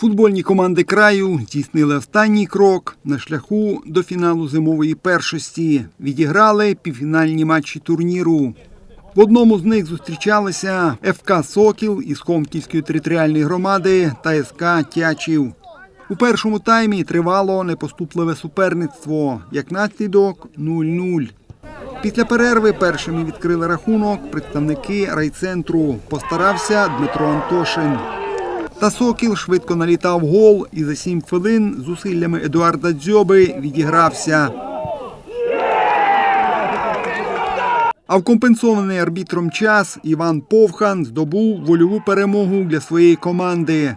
Футбольні команди краю здійснили останній крок на шляху до фіналу зимової першості. Відіграли півфінальні матчі турніру. В одному з них зустрічалися ФК Сокіл із Хомківської територіальної громади та СК Тячів. У першому таймі тривало непоступливе суперництво, як наслідок 0-0. Після перерви першими відкрили рахунок представники райцентру. Постарався Дмитро Антошин. Та Сокіл швидко налітав гол і за сім хвилин зусиллями Едуарда Дзьоби відігрався. А в компенсований арбітром час Іван Повхан здобув вольову перемогу для своєї команди.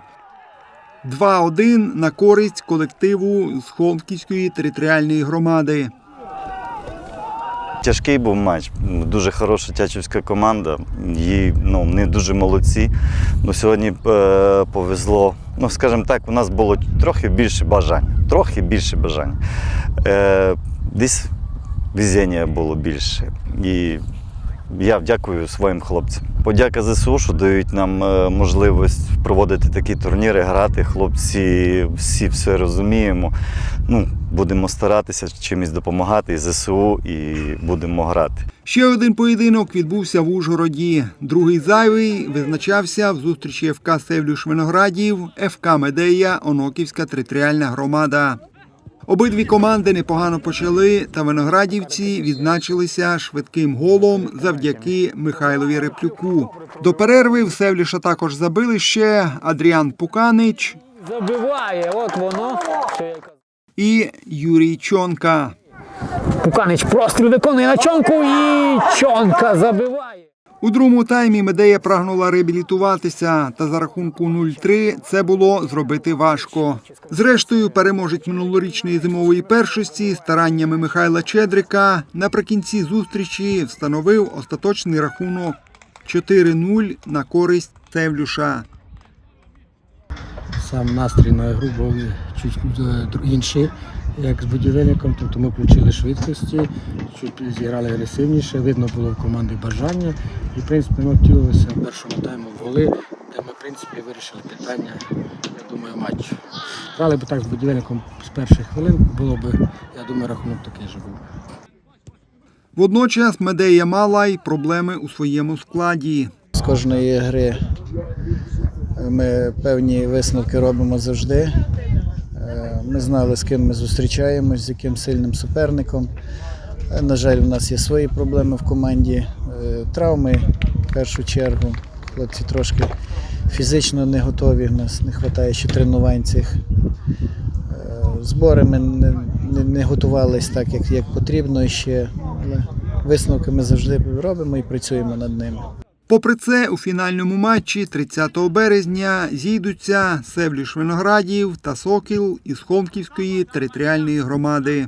2-1 на користь колективу з Холмківської територіальної громади. Тяжкий був матч. Дуже хороша тячівська команда. Її ну, не дуже молодці. Ну, сьогодні е, повезло. Ну, скажімо так, у нас було трохи більше бажань. Трохи більше бажань. Е, десь везіння було більше. І я дякую своїм хлопцям. Подяка ЗСУ, що дають нам е, можливість проводити такі турніри, грати. Хлопці всі все розуміємо. Ну, будемо старатися чимось допомагати і ЗСУ і будемо грати. Ще один поєдинок відбувся в Ужгороді. Другий зайвий визначався в зустрічі ФК Севлюш Виноградів, ФК Медея, Оноківська територіальна громада. Обидві команди непогано почали, та виноградівці відзначилися швидким голом завдяки Михайлові Реплюку. До перерви в Севліша також забили ще Адріан Пуканич Забиває, от воно. І Юрій Чонка. Пуканич простріл виконує на чонку і чонка забиває. У другому таймі Медея прагнула реабілітуватися, та за рахунку 0-3 це було зробити важко. Зрештою, переможець минулорічної зимової першості стараннями Михайла Чедрика наприкінці зустрічі встановив остаточний рахунок 4-0 на користь Севлюша. Сам настрій на гру був чуть е, інший, як з будівельником. Тобто ми включили швидкості, чуть зіграли агресивніше, видно було в команді бажання. І в принципі ми втілилися в першому тайму в голи, де ми в принципі вирішили питання, я думаю, матчу. Грали б так з будівельником з перших хвилин, було б, я думаю, рахунок такий же був. Водночас Медея мала й проблеми у своєму складі. З кожної гри ми певні висновки робимо завжди. Е, Ми знали, з ким ми зустрічаємось, з яким сильним суперником. Е, На жаль, в нас є свої проблеми в команді, Е, травми в першу чергу. Хлопці трошки фізично не готові, в нас не вистачає ще тренувань цих. Збори ми не, не готувалися так, як, як потрібно ще, але висновки ми завжди робимо і працюємо над ними. Попри це, у фінальному матчі 30 березня зійдуться Севліш Виноградів та Сокіл із Хомківської територіальної громади.